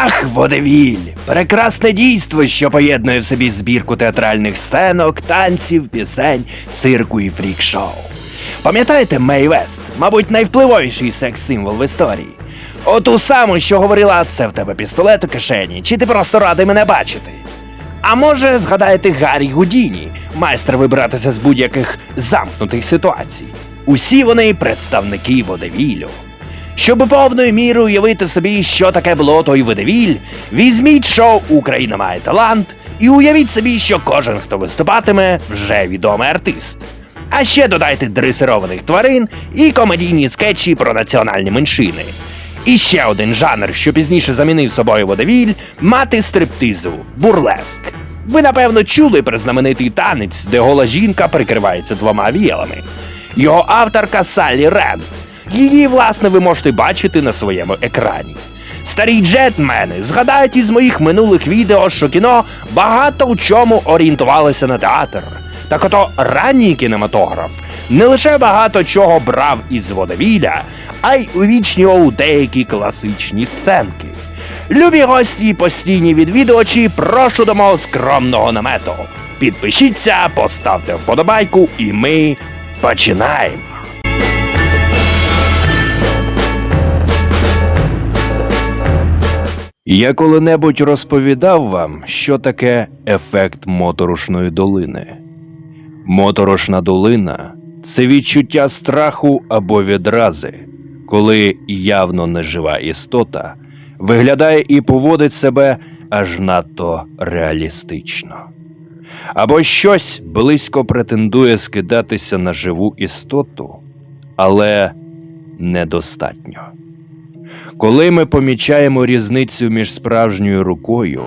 Ах, водевіль! Прекрасне дійство, що поєднує в собі збірку театральних сценок, танців, пісень, цирку і фрік-шоу. Пам'ятаєте Мей Вест, мабуть, найвпливовіший секс-символ в історії. Оту саму, що говорила, це в тебе пістолет у кишені, чи ти просто радий мене бачити? А може, згадаєте Гаррі Гудіні, майстер вибиратися з будь-яких замкнутих ситуацій. Усі вони представники водевілю. Щоб повною мірою уявити собі, що таке було той водевіль, візьміть шоу Україна має талант і уявіть собі, що кожен, хто виступатиме, вже відомий артист. А ще додайте дресированих тварин і комедійні скетчі про національні меншини. І ще один жанр, що пізніше замінив собою водевіль, мати стриптизу бурлеск. Ви напевно чули про знаменитий танець, де гола жінка прикривається двома віялами. Його авторка Саллі Рен. Її, власне, ви можете бачити на своєму екрані. Старі джетмени згадають із моїх минулих відео, що кіно багато в чому орієнтувалося на театр. Так ото ранній кінематограф не лише багато чого брав із водовілля, а й увічнював деякі класичні сценки. Любі гості, і постійні відвідувачі, прошу до мого скромного намету. Підпишіться, поставте вподобайку, і ми починаємо. Я коли-небудь розповідав вам, що таке ефект моторошної долини. Моторошна долина це відчуття страху або відрази, коли явно нежива істота виглядає і поводить себе аж надто реалістично. Або щось близько претендує скидатися на живу істоту, але недостатньо. Коли ми помічаємо різницю між справжньою рукою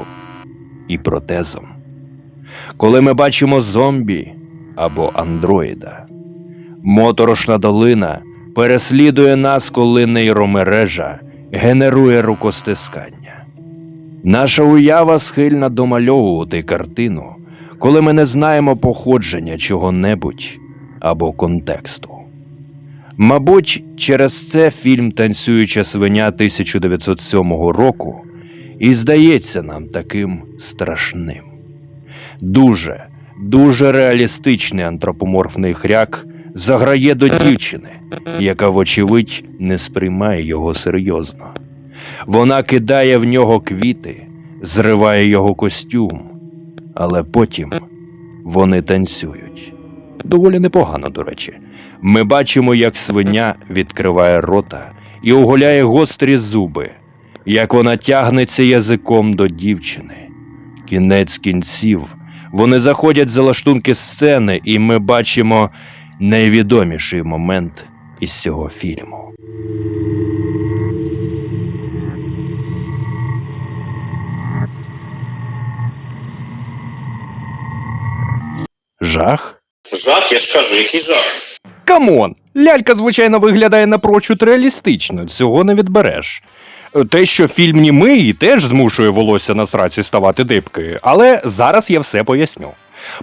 і протезом, коли ми бачимо зомбі або андроїда, моторошна долина переслідує нас, коли нейромережа генерує рукостискання. Наша уява схильна домальовувати картину, коли ми не знаємо походження чого-небудь або контексту. Мабуть, через це фільм Танцююча свиня 1907 року і здається нам таким страшним. Дуже, дуже реалістичний антропоморфний хряк заграє до дівчини, яка, вочевидь, не сприймає його серйозно. Вона кидає в нього квіти, зриває його костюм, але потім вони танцюють. Доволі непогано, до речі. Ми бачимо, як свиня відкриває рота і оголяє гострі зуби, як вона тягнеться язиком до дівчини. Кінець кінців вони заходять за лаштунки сцени, і ми бачимо найвідоміший момент із цього фільму. Жах? Жах, я ж кажу, який жах. Камон! Лялька, звичайно, виглядає напрочуд реалістично, цього не відбереш. Те, що фільм німий, теж змушує волосся на сраці ставати дибки, але зараз я все поясню.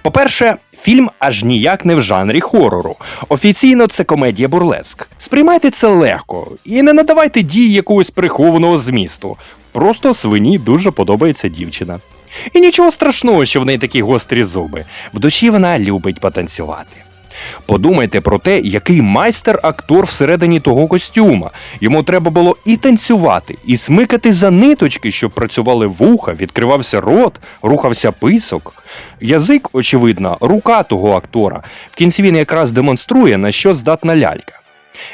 По-перше, фільм аж ніяк не в жанрі хорору. Офіційно це комедія бурлеск. Сприймайте це легко і не надавайте дії якогось прихованого змісту. Просто свині дуже подобається дівчина. І нічого страшного, що в неї такі гострі зуби. В душі вона любить потанцювати. Подумайте про те, який майстер актор всередині того костюма. Йому треба було і танцювати, і смикати за ниточки, щоб працювали вуха, відкривався рот, рухався писок. Язик, очевидно, рука того актора. В кінці він якраз демонструє, на що здатна лялька.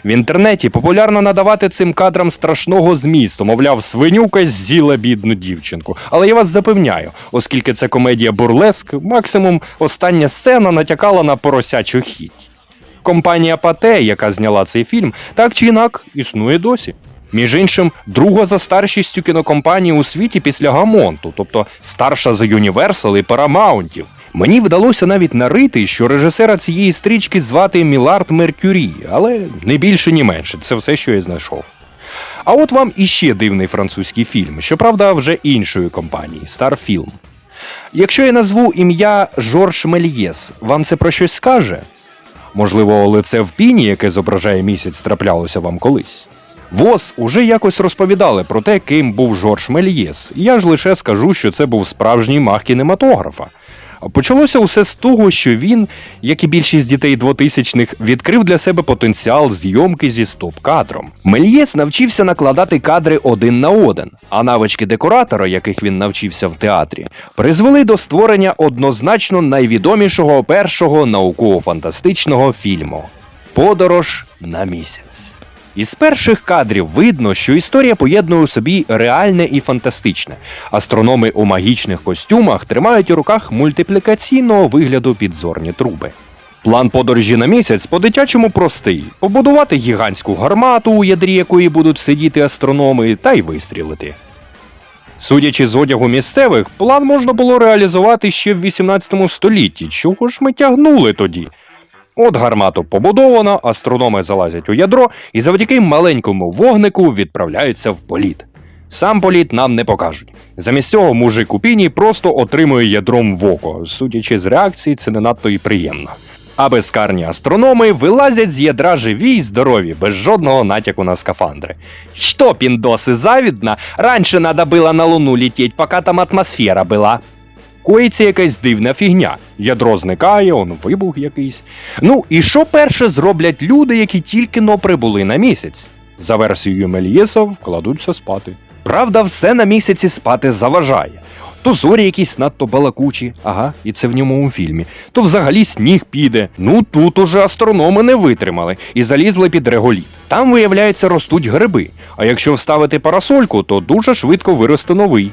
В інтернеті популярно надавати цим кадрам страшного змісту, мовляв, свинюка з'їла бідну дівчинку. Але я вас запевняю, оскільки це комедія бурлеск, максимум остання сцена натякала на поросячу хіть. Компанія Пате, яка зняла цей фільм, так чи інак існує досі. Між іншим, друга за старшістю кінокомпанії у світі після Гамонту, тобто старша за Юніверсал і Парамаунтів. Мені вдалося навіть нарити, що режисера цієї стрічки звати Мілард Меркюрі, але не більше, ні менше. Це все, що я знайшов. А от вам іще дивний французький фільм, щоправда, вже іншої компанії Starfilm. Якщо я назву ім'я Жорж Мельєс, вам це про щось скаже? Можливо, лице в піні, яке зображає місяць, траплялося вам колись. ВОЗ уже якось розповідали про те, ким був Жорж Мельєс. Я ж лише скажу, що це був справжній мах кінематографа. Почалося усе з того, що він, як і більшість дітей 2000-х, відкрив для себе потенціал зйомки зі стоп-кадром. Мельєс навчився накладати кадри один на один, а навички декоратора, яких він навчився в театрі, призвели до створення однозначно найвідомішого першого науково-фантастичного фільму Подорож на місяць. Із перших кадрів видно, що історія поєднує у собі реальне і фантастичне. Астрономи у магічних костюмах тримають у руках мультиплікаційного вигляду підзорні труби. План подорожі на місяць по-дитячому простий: побудувати гігантську гармату, у ядрі якої будуть сидіти астрономи, та й вистрілити. Судячи з одягу місцевих, план можна було реалізувати ще в 18 столітті. Чого ж ми тягнули тоді? От гармату побудовано, астрономи залазять у ядро і завдяки маленькому вогнику відправляються в політ. Сам політ нам не покажуть. Замість цього мужик у піні просто отримує ядром в око. Судячи з реакції, це не надто і приємно. А безкарні астрономи вилазять з ядра живі й здорові, без жодного натяку на скафандри. Що, піндоси, завідно? Раніше надо було на Луну лететь, поки там атмосфера була. Коїться якась дивна фігня. Ядро зникає, он вибух якийсь. Ну і що перше зроблять люди, які тільки но прибули на місяць? За версією Мельєса вкладуться спати. Правда, все на місяці спати заважає. То зорі якісь надто балакучі, ага, і це в ньому у фільмі. То взагалі сніг піде. Ну тут уже астрономи не витримали і залізли під реголіт. Там, виявляється, ростуть гриби. А якщо вставити парасольку, то дуже швидко виросте новий.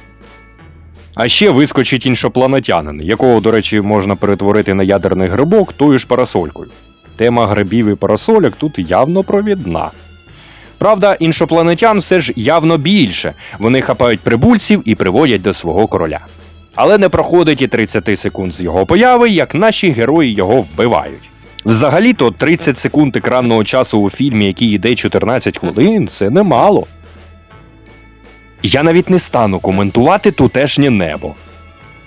А ще вискочить іншопланетянин, якого, до речі, можна перетворити на ядерний грибок тою ж парасолькою. Тема грибів і парасольок тут явно провідна. Правда, іншопланетян все ж явно більше. Вони хапають прибульців і приводять до свого короля. Але не проходить і 30 секунд з його появи, як наші герої його вбивають. Взагалі-то 30 секунд екранного часу у фільмі, який йде 14 хвилин, це немало. Я навіть не стану коментувати тутешнє небо.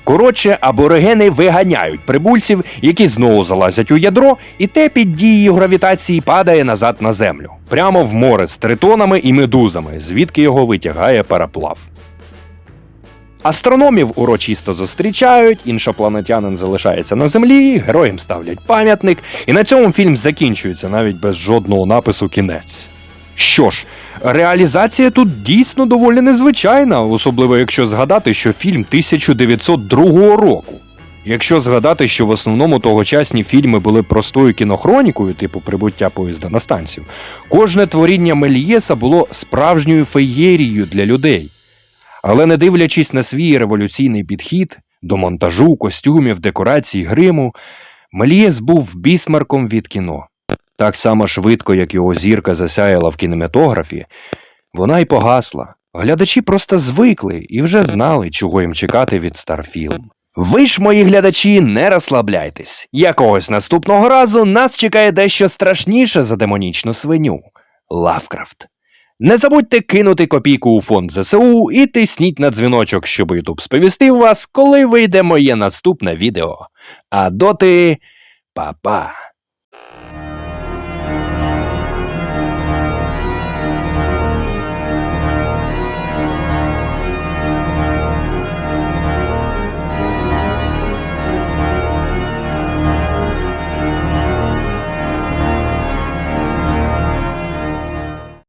Коротше, аборигени виганяють прибульців, які знову залазять у ядро, і те під дією гравітації падає назад на землю, прямо в море з тритонами і медузами, звідки його витягає параплав. Астрономів урочисто зустрічають, іншопланетянин залишається на землі, героям ставлять пам'ятник, і на цьому фільм закінчується навіть без жодного напису кінець. Що ж, реалізація тут дійсно доволі незвичайна, особливо якщо згадати, що фільм 1902 року. Якщо згадати, що в основному тогочасні фільми були простою кінохронікою, типу прибуття поїзда на станцію, кожне творіння Мельєса було справжньою феєрією для людей. Але не дивлячись на свій революційний підхід до монтажу, костюмів, декорацій, гриму, Мельєс був бісмарком від кіно. Так само швидко, як його зірка засяяла в кінематографі, вона й погасла. Глядачі просто звикли і вже знали, чого їм чекати від Старфілм. Ви ж, мої глядачі, не розслабляйтесь. Якогось наступного разу нас чекає дещо страшніше за демонічну свиню Лавкрафт. Не забудьте кинути копійку у фонд ЗСУ і тисніть на дзвіночок, щоб Ютуб сповістив вас, коли вийде моє наступне відео. А доти, па-па.